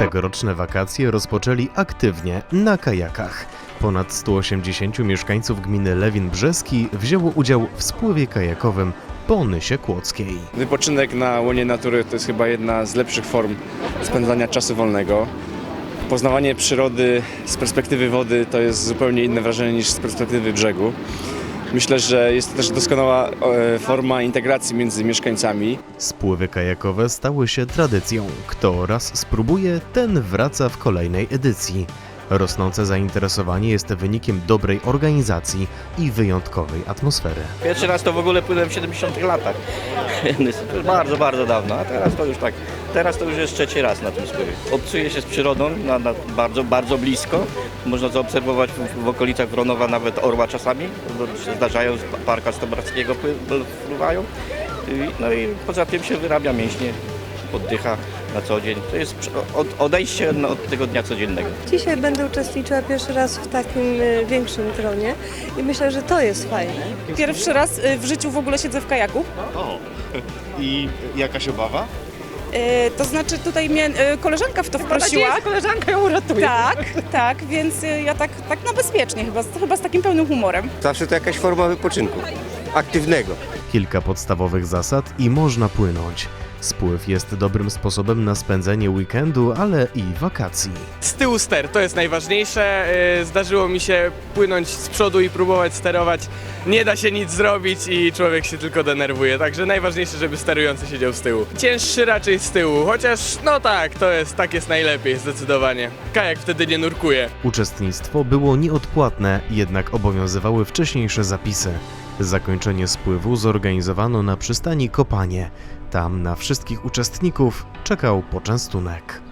Tegoroczne wakacje rozpoczęli aktywnie na kajakach. Ponad 180 mieszkańców gminy Lewin Brzeski wzięło udział w spływie kajakowym po Nysie Kłodzkiej. Wypoczynek na łonie natury to jest chyba jedna z lepszych form spędzania czasu wolnego. Poznawanie przyrody z perspektywy wody to jest zupełnie inne wrażenie niż z perspektywy brzegu. Myślę, że jest to też doskonała e, forma integracji między mieszkańcami. Spływy kajakowe stały się tradycją. Kto raz spróbuje, ten wraca w kolejnej edycji. Rosnące zainteresowanie jest wynikiem dobrej organizacji i wyjątkowej atmosfery. Pierwszy raz to w ogóle płynąłem w 70 latach. To jest bardzo, bardzo dawno, a teraz to już tak, teraz to już jest trzeci raz na tym spływie. Obcuję się z przyrodą na, na bardzo, bardzo blisko. Można zaobserwować w, w okolicach Wronowa nawet orła czasami, bo się zdarzają, z parka Stobrackiego pły- pływają. I- No i poza tym się wyrabia mięśnie, oddycha na co dzień. To jest od, odejście od tego dnia codziennego. Dzisiaj będę uczestniczyła pierwszy raz w takim y, większym gronie i myślę, że to jest fajne. Pierwszy raz y, w życiu w ogóle siedzę w kajaku. I jakaś obawa? Y, To znaczy tutaj mnie y, koleżanka w to wprosiła. koleżanka ją uratuje. Tak, tak, więc y, ja tak, tak no bezpiecznie chyba, z- chyba z takim pełnym humorem. Zawsze to jakaś forma wypoczynku, aktywnego. Kilka podstawowych zasad i można płynąć. Spływ jest dobrym sposobem na spędzenie weekendu, ale i wakacji. Z tyłu ster, to jest najważniejsze. Yy, Zdarzyło mi się płynąć z przodu i próbować sterować. Nie da się nic zrobić i człowiek się tylko denerwuje, także najważniejsze, żeby sterujący siedział z tyłu. Cięższy raczej z tyłu, chociaż no tak, to jest, tak jest najlepiej zdecydowanie. Kajak wtedy nie nurkuje. Uczestnictwo było nieodpłatne, jednak obowiązywały wcześniejsze zapisy. Zakończenie spływu zorganizowano na przystani Kopanie. Tam na wszystkich uczestników czekał poczęstunek.